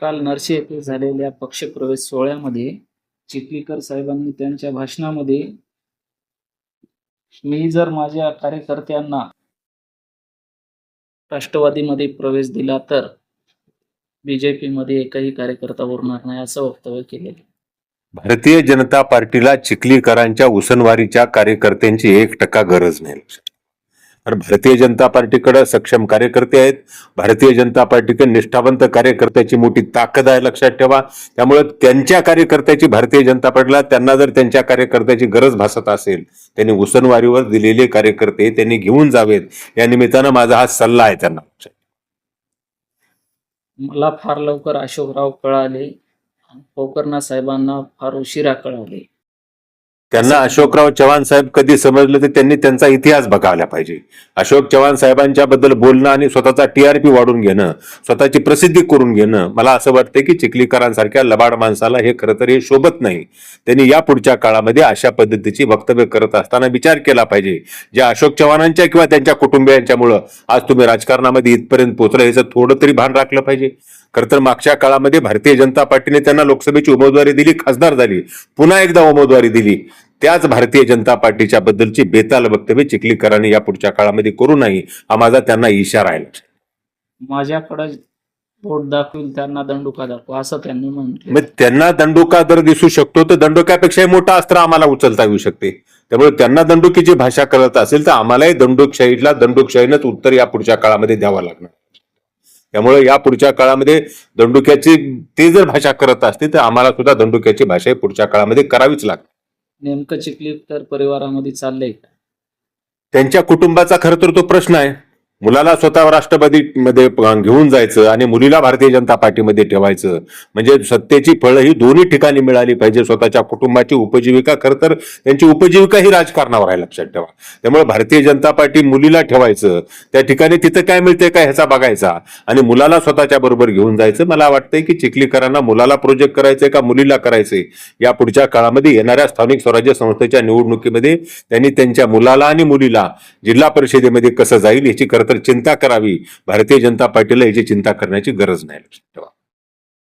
काल नरसी येथे झालेल्या पक्षप्रवेश सोहळ्यामध्ये चिखलीकर साहेबांनी त्यांच्या भाषणामध्ये मी जर माझ्या कार्यकर्त्यांना राष्ट्रवादीमध्ये प्रवेश दिला तर बीजेपी मध्ये एकही कार्यकर्ता उरणार नाही असं वक्तव्य केलेलं भारतीय जनता पार्टीला चिखलीकरांच्या उसनवारीच्या कार्यकर्त्यांची एक टक्का गरज नाही. कारण भारतीय जनता पार्टीकडे सक्षम कार्यकर्ते आहेत. भारतीय जनता पार्टीकडे निष्ठावंत कार्यकर्त्याची मोठी ताकद आहे लक्षात ठेवा. त्यामुळे त्यांच्या कार्यकर्त्याची भारतीय जनता पार्टीला त्यांना जर त्यांच्या कार्यकर्त्याची गरज भासत असेल त्यांनी उसनवारीवर दिलेले कार्यकर्ते त्यांनी घेऊन जावेत. या निमित्तानं माझा हा सल्ला आहे त्यांना. मला फार लवकर अशोकराव कळाले. आणि साहेबांना फार उशिरा कळाले. त्यांना अशोकराव चव्हाण साहेब कधी समजलं तर त्यांनी त्यांचा इतिहास बघायला पाहिजे. अशोक चव्हाण साहेबांच्या बद्दल बोलणं आणि स्वतःचा टीआरपी वाढून घेणं स्वतःची प्रसिद्धी करून घेणं मला असं वाटतं की चिखलीकरांसारख्या लबाड माणसाला हे खरं तर हे शोभत नाही. त्यांनी या पुढच्या काळामध्ये अशा पद्धतीची वक्तव्य करत असताना विचार केला पाहिजे. ज्या अशोक चव्हाणांच्या किंवा त्यांच्या कुटुंबियांच्यामुळं आज तुम्ही राजकारणामध्ये इथपर्यंत पोहोचलं याचं थोडं तरी भान राखलं पाहिजे. खरं तर मागच्या काळामध्ये भारतीय जनता पार्टीने त्यांना लोकसभेची उमेदवारी दिली खासदार झाली. पुन्हा एकदा उमेदवारी दिली. त्याच भारतीय जनता पार्टीच्या बद्दलची बेताल वक्तव्य चिखलीकरांनी या पुढच्या काळामध्ये करू नये हा माझा त्यांना इशारा आहे. माझ्याकडे बोट दाखवील त्यांना दंडुका दाखव असं त्यांनी म्हटलं मग त्यांना दंडुका जर दिसू शकतो तर दंडुक्यापेक्षाही मोठा अस्त्र आम्हाला उचलता येऊ शकते. त्यामुळे त्यांना दंडुकीची भाषा कळत असेल तर आम्हालाही दंडुकशाहीला दंडुकशाहीनंच उत्तर या पुढच्या काळामध्ये द्यावं लागणार. त्यामुळे या पुढच्या काळामध्ये दंडुक्याची ते जर भाषा करत असते तर आम्हाला सुद्धा दंडुक्याची भाषा पुढच्या काळामध्ये करावीच लागते नेमकं चिखली तर परिवारामध्ये चाललंय. का त्यांच्या कुटुंबाचा खर तर तो प्रश्न आहे. मुलाला स्वतः राष्ट्रवादीमध्ये घेऊन जायचं आणि मुलीला भारतीय जनता पार्टीमध्ये ठेवायचं. म्हणजे सत्तेची फळं ही दोन्ही ठिकाणी मिळाली पाहिजे. स्वतःच्या कुटुंबाची उपजीविका खरं तर त्यांची उपजीविका ही राजकारणावर आहे लक्षात ठेवा. त्यामुळे भारतीय जनता पार्टी मुलीला ठेवायचं. त्या ठिकाणी तिथं काय मिळते काय ह्याचा बघायचा. आणि मुलाला स्वतःच्या बरोबर घेऊन जायचं. मला वाटतंय की चिखलीकरांना मुलाला प्रोजेक्ट करायचंय का मुलीला करायचंय? या पुढच्या काळामध्ये येणाऱ्या स्थानिक स्वराज्य संस्थेच्या निवडणुकीमध्ये त्यांनी त्यांच्या मुलाला आणि मुलीला जिल्हा परिषदेमध्ये कसं जाईल याची खरं तर चिंता करावी. भारतीय जनता पार्टीला याची चिंता करण्याची गरज नाही. लक्षात ठेवा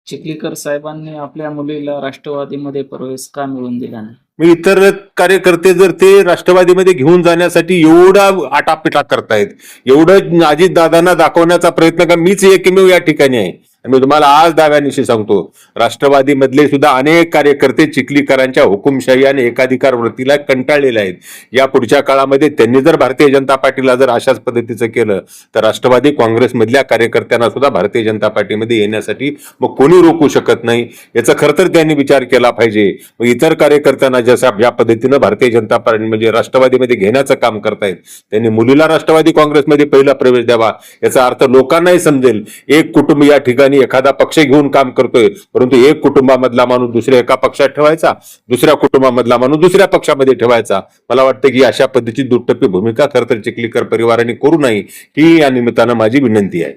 चिखलीकर साहेबांनी आपल्या मुलीला राष्ट्रवादीमध्ये प्रवेश का मिळवून दिला नाही? मी इतर कार्यकर्ते जर ते राष्ट्रवादीमध्ये घेऊन जाण्यासाठी एवढा आटापिटा करतायत एवढं अजित दादांना दाखवण्याचा प्रयत्न का मीच एकमेव या ठिकाणी आहे. मी तुम्हाला आज दाव्यानिशी सांगतो राष्ट्रवादीमधले सुद्धा अनेक कार्यकर्ते चिखलीकरांच्या हुकुमशाही आणि एकाधिकार वृत्तीला कंटाळलेले आहेत. या पुढच्या काळामध्ये त्यांनी जर भारतीय जनता पार्टीला जर अशाच पद्धतीचं केलं तर राष्ट्रवादी काँग्रेसमधल्या कार्यकर्त्यांना सुद्धा भारतीय जनता पार्टीमध्ये येण्यासाठी मग कोणी रोखू शकत नाही? याचा खरं तर त्यांनी विचार केला पाहिजे. मग इतर कार्यकर्त्यांना जसा ज्या पद्धतीनं भारतीय जनता पार्टी म्हणजे राष्ट्रवादीमध्ये घेण्याचं काम करतायत त्यांनी मुलीला राष्ट्रवादी काँग्रेसमध्ये पहिला प्रवेश द्यावा याचा अर्थ लोकांनाही समजेल. एक कुटुंब या ठिकाणी ठिकाणी एखादा पक्ष घेऊन काम करतोय परंतु एक कुटुंबामधला माणूस दुसऱ्या एका पक्षात ठेवायचा दुसऱ्या कुटुंबामधला माणूस दुसऱ्या पक्षामध्ये ठेवायचा. मला वाटतं की अशा पद्धतीची दुटप्पी भूमिका खरं तर चिखलीकर परिवाराने करू नये ही या निमित्तानं माझी विनंती आहे.